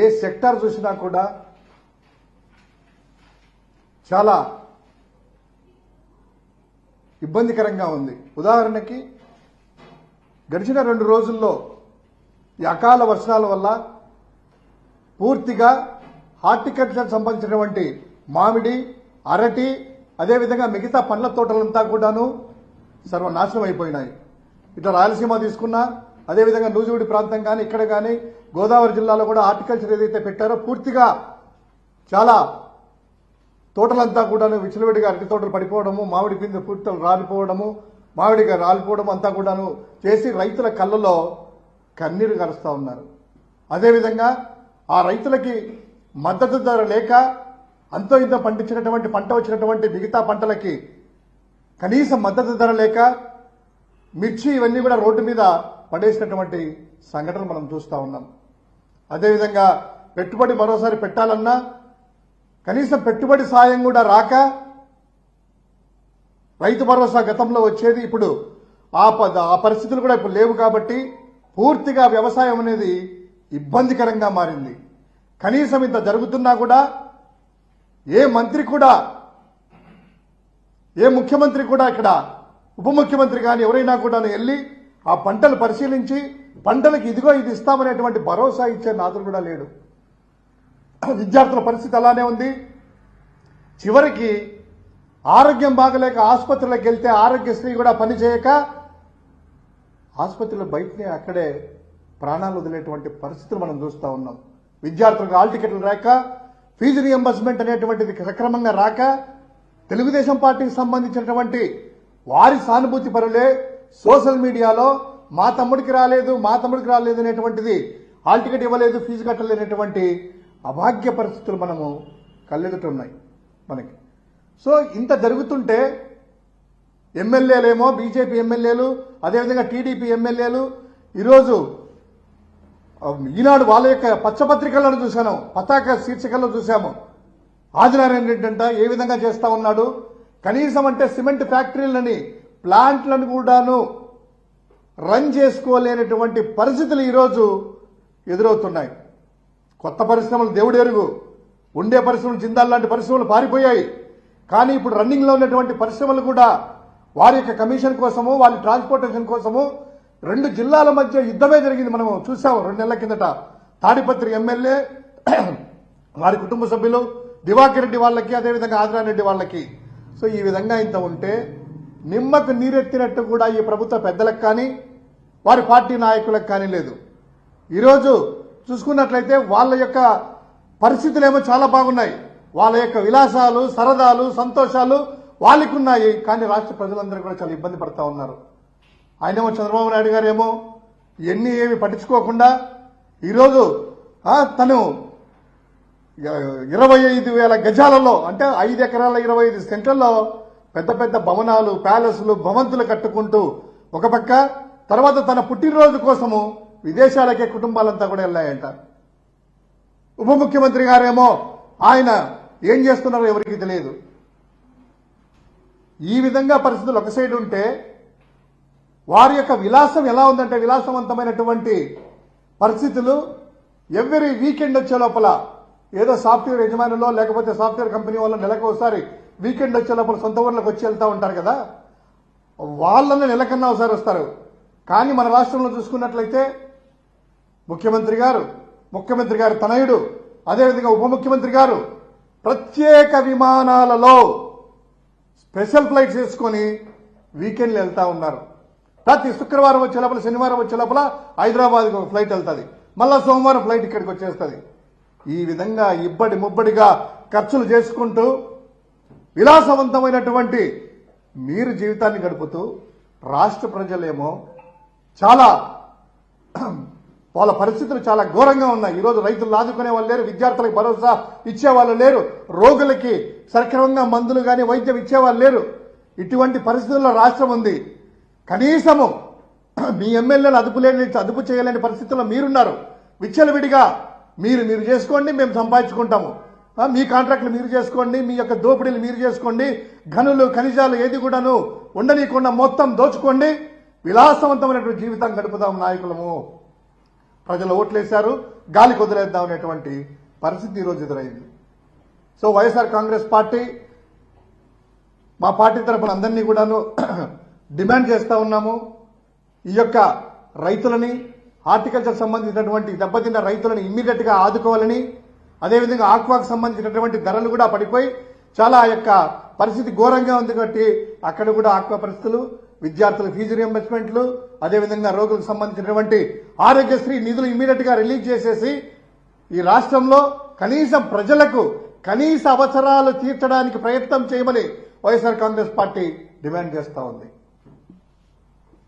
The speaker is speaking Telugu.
ఏ సెక్టార్ చూసినా కూడా చాలా ఇబ్బందికరంగా ఉంది. ఉదాహరణకి గడిచిన రెండు రోజుల్లో ఈ అకాల వర్షాల వల్ల పూర్తిగా హార్టికల్చర్ సంబంధించినటువంటి మామిడి అరటి అదేవిధంగా మిగతా పండ్ల తోటలంతా కూడాను సర్వనాశనం అయిపోయినాయి. ఇట్లా రాయలసీమ తీసుకున్నా అదేవిధంగా నూజివీడి ప్రాంతం కానీ ఇక్కడ కానీ గోదావరి జిల్లాలో కూడా హార్టికల్చర్ ఏదైతే పెట్టారో పూర్తిగా చాలా తోటలంతా కూడాను విచ్చలవిడిగా అరటి తోటలు పడిపోవడము మామిడి పిండి పూర్తలు రాలిపోవడము మామిడిగా రాలిపోవడం అంతా కూడాను చేసి రైతుల కళ్ళలో కన్నీరు కలుస్తూ ఉన్నారు. అదేవిధంగా ఆ రైతులకి మద్దతు ధర లేక అంతో ఇంత పండించినటువంటి పంట వచ్చినటువంటి మిగతా పంటలకి కనీసం మద్దతు ధర లేక మిర్చి ఇవన్నీ కూడా రోడ్డు మీద పడేసినటువంటి సంఘటనలు మనం చూస్తూ ఉన్నాం. అదేవిధంగా పెట్టుబడి మరోసారి పెట్టాలన్నా కనీసం పెట్టుబడి సాయం కూడా రాక రైతు భరోసా గతంలో వచ్చేది ఇప్పుడు ఆ ప- ఆ పరిస్థితులు కూడా ఇప్పుడు లేవు కాబట్టి పూర్తిగా వ్యవసాయం అనేది ఇబ్బందికరంగా మారింది. కనీసం ఇంత జరుగుతున్నా కూడా ఏ మంత్రి కూడా ఏ ముఖ్యమంత్రి కూడా ఇక్కడ ఉప ముఖ్యమంత్రి కానీ ఎవరైనా కూడా వెళ్ళి ఆ పంటలు పరిశీలించి పంటలకు ఇదిగో ఇది ఇస్తామనేటువంటి భరోసా ఇచ్చే నాదుడు కూడా లేడు. విద్యార్థుల పరిస్థితి అలానే ఉంది. చివరికి ఆరోగ్యం బాగలేక ఆసుపత్రులకు వెళ్తే ఆరోగ్యశ్రీ కూడా పనిచేయక ఆసుపత్రిలో బయటనే అక్కడే ప్రాణాలు వదిలేటువంటి పరిస్థితులు మనం చూస్తూ ఉన్నాం. విద్యార్థులకు ఆల్ టికెట్లు రాక ఫీజు రియంబర్స్మెంట్ అనేటువంటిది సక్రమంగా రాక తెలుగుదేశం పార్టీకి సంబంధించినటువంటి వారి సానుభూతి పరులే సోషల్ మీడియాలో మా తమ్ముడికి రాలేదు మా తమ్ముడికి రాలేదు అనేటువంటిది హాల్ టికెట్ ఇవ్వలేదు ఫీజు కట్టలేనటువంటి అభాగ్య పరిస్థితులు మనము కళ్ళెదుటున్నాయి మనకి. సో ఇంత జరుగుతుంటే ఎమ్మెల్యేలేమో బీజేపీ ఎమ్మెల్యేలు అదేవిధంగా టీడీపీ ఎమ్మెల్యేలు ఈరోజు ఈనాడు వాళ్ళ యొక్క పచ్చపత్రికలను చూశాను పతాక శీర్షికల్లో చూశాము. ఆదినారాయణ రెడ్డి అంట ఏ విధంగా చేస్తా ఉన్నాడు? కనీసం అంటే సిమెంట్ ఫ్యాక్టరీలని ప్లాంట్లను కూడాను రన్ చేసుకోలేనటువంటి పరిస్థితులు ఈరోజు ఎదురవుతున్నాయి. కొత్త పరిశ్రమలు దేవుడు ఎరుగు. ఉండే పరిశ్రమలు జిందాల్ లాంటి పరిశ్రమలు పారిపోయాయి. కానీ ఇప్పుడు రన్నింగ్లో ఉన్నటువంటి పరిశ్రమలు కూడా వారి యొక్క కమిషన్ కోసము వారి ట్రాన్స్పోర్టేషన్ కోసము రెండు జిల్లాల మధ్య యుద్ధమే జరిగింది మనం చూసాము రెండు నెలల కిందట. తాడిపత్రి ఎమ్మెల్యే వారి కుటుంబ సభ్యులు దివాకర్ రెడ్డి వాళ్ళకి అదేవిధంగా ఆదిరారెడ్డి వాళ్ళకి. సో ఈ విధంగా ఇంత ఉంటే నిమ్మకు నీరెత్తినట్టు కూడా ఈ ప్రభుత్వ పెద్దలకు కానీ వారి పార్టీ నాయకులకు కానీ లేదు. ఈరోజు చూసుకున్నట్లయితే వాళ్ళ యొక్క పరిస్థితులేమో చాలా బాగున్నాయి. వాళ్ళ యొక్క విలాసాలు సరదాలు సంతోషాలు వాళ్ళకి ఉన్నాయి కానీ రాష్ట్ర ప్రజలందరూ కూడా చాలా ఇబ్బంది పడతా ఉన్నారు. ఆయనేమో చంద్రబాబు నాయుడు గారేమో ఎన్ని ఏమి పట్టించుకోకుండా ఈరోజు తను ఇరవై ఐదు వేల గజాలలో అంటే ఐదు ఎకరాల ఇరవై ఐదు సెంట్లలో పెద్ద పెద్ద భవనాలు ప్యాలెస్లు భవంతులు కట్టుకుంటూ ఒక పక్క తర్వాత తన పుట్టినరోజు కోసము విదేశాలకే కుటుంబాలంతా కూడా వెళ్ళాయంట. ఉప ముఖ్యమంత్రి గారేమో ఆయన ఏం చేస్తున్నారో ఎవరికి తెలియదు. ఈ విధంగా పరిస్థితులు ఒక సైడ్ ఉంటే వారి యొక్క విలాసం ఎలా ఉందంటే విలాసవంతమైనటువంటి పరిస్థితులు ఎవ్రీ వీకెండ్ వచ్చే లోపల ఏదో సాఫ్ట్వేర్ యజమానిలో లేకపోతే సాఫ్ట్వేర్ కంపెనీ వల్ల నెలకు ఒకసారి వీకెండ్ వచ్చే లోపల సొంత ఊర్లకు వచ్చి వెళ్తూ ఉంటారు కదా వాళ్ళని నెలకన్నా ఒకసారి వస్తారు. కానీ మన రాష్ట్రంలో చూసుకున్నట్లయితే ముఖ్యమంత్రి గారు ముఖ్యమంత్రి గారు తనయుడు అదేవిధంగా ఉప ముఖ్యమంత్రి గారు ప్రత్యేక విమానాలలో స్పెషల్ ఫ్లైట్స్ వేసుకొని వీకెండ్లు వెళ్తూ ఉన్నారు. ప్రతి శుక్రవారం వచ్చే లోపల శనివారం వచ్చే లోపల హైదరాబాద్కి ఒక ఫ్లైట్ వెళ్తుంది. మళ్ళా సోమవారం ఫ్లైట్ ఇక్కడికి వచ్చేస్తుంది. ఈ విధంగా ఇబ్బడి ముబ్బడిగా ఖర్చులు చేసుకుంటూ విలాసవంతమైనటువంటి మీరు జీవితాన్ని గడుపుతూ రాష్ట్ర ప్రజలేమో చాలా వాళ్ళ పరిస్థితులు చాలా ఘోరంగా ఉన్నాయి. ఈరోజు రైతులు ఆదుకునే వాళ్ళు లేరు విద్యార్థులకు భరోసా ఇచ్చేవాళ్ళు లేరు రోగులకి సక్రమంగా మందులు కానీ వైద్యం ఇచ్చేవాళ్ళు లేరు. ఇటువంటి పరిస్థితుల్లో రాష్ట్రం ఉంది. కనీసము మీ ఎమ్మెల్యేలు అదుపు లేని అదుపు చేయలేని పరిస్థితుల్లో మీరున్నారు. విచ్చలవిడిగా మీరు మీరు చేసుకోండి మేము సంపాదించుకుంటాము. మీ కాంట్రాక్ట్లు మీరు చేసుకోండి మీ యొక్క దోపిడీలు మీరు చేసుకోండి గనులు ఖనిజాలు ఏది కూడాను ఉండనీయకుండా మొత్తం దోచుకోండి. విలాసవంతమైనటువంటి జీవితం గడుపుదాం నాయకులము. ప్రజలు ఓట్లేశారు గాలి కుదిరేద్దాం అనేటువంటి పరిస్థితి ఈరోజు ఎదురైంది. సో వైఎస్ఆర్ కాంగ్రెస్ పార్టీ మా పార్టీ తరఫున అందరినీ కూడాను డిమాండ్ చేస్తా ఉన్నాము. ఈ యొక్క రైతులని హార్టికల్చర్ సంబంధించినటువంటి దెబ్బతిన్న రైతులను ఇమ్మీడియట్గా ఆదుకోవాలని అదేవిధంగా ఆక్వాకు సంబంధించినటువంటి ధరలు కూడా పడిపోయి చాలా ఆ యొక్క పరిస్థితి ఘోరంగా ఉంది కాబట్టి అక్కడ కూడా ఆక్వా పరిస్థితులు విద్యార్థుల ఫీజు రియంబర్స్మెంట్లు అదేవిధంగా రోగులకు సంబంధించినటువంటి ఆరోగ్యశ్రీ నిధులు ఇమీడియట్గా రిలీజ్ చేసేసి ఈ రాష్ట్రంలో కనీసం ప్రజలకు కనీస అవసరాలు తీర్చడానికి ప్రయత్నం చేయమని వైఎస్ఆర్ కాంగ్రెస్ పార్టీ డిమాండ్ చేస్తా ఉంది.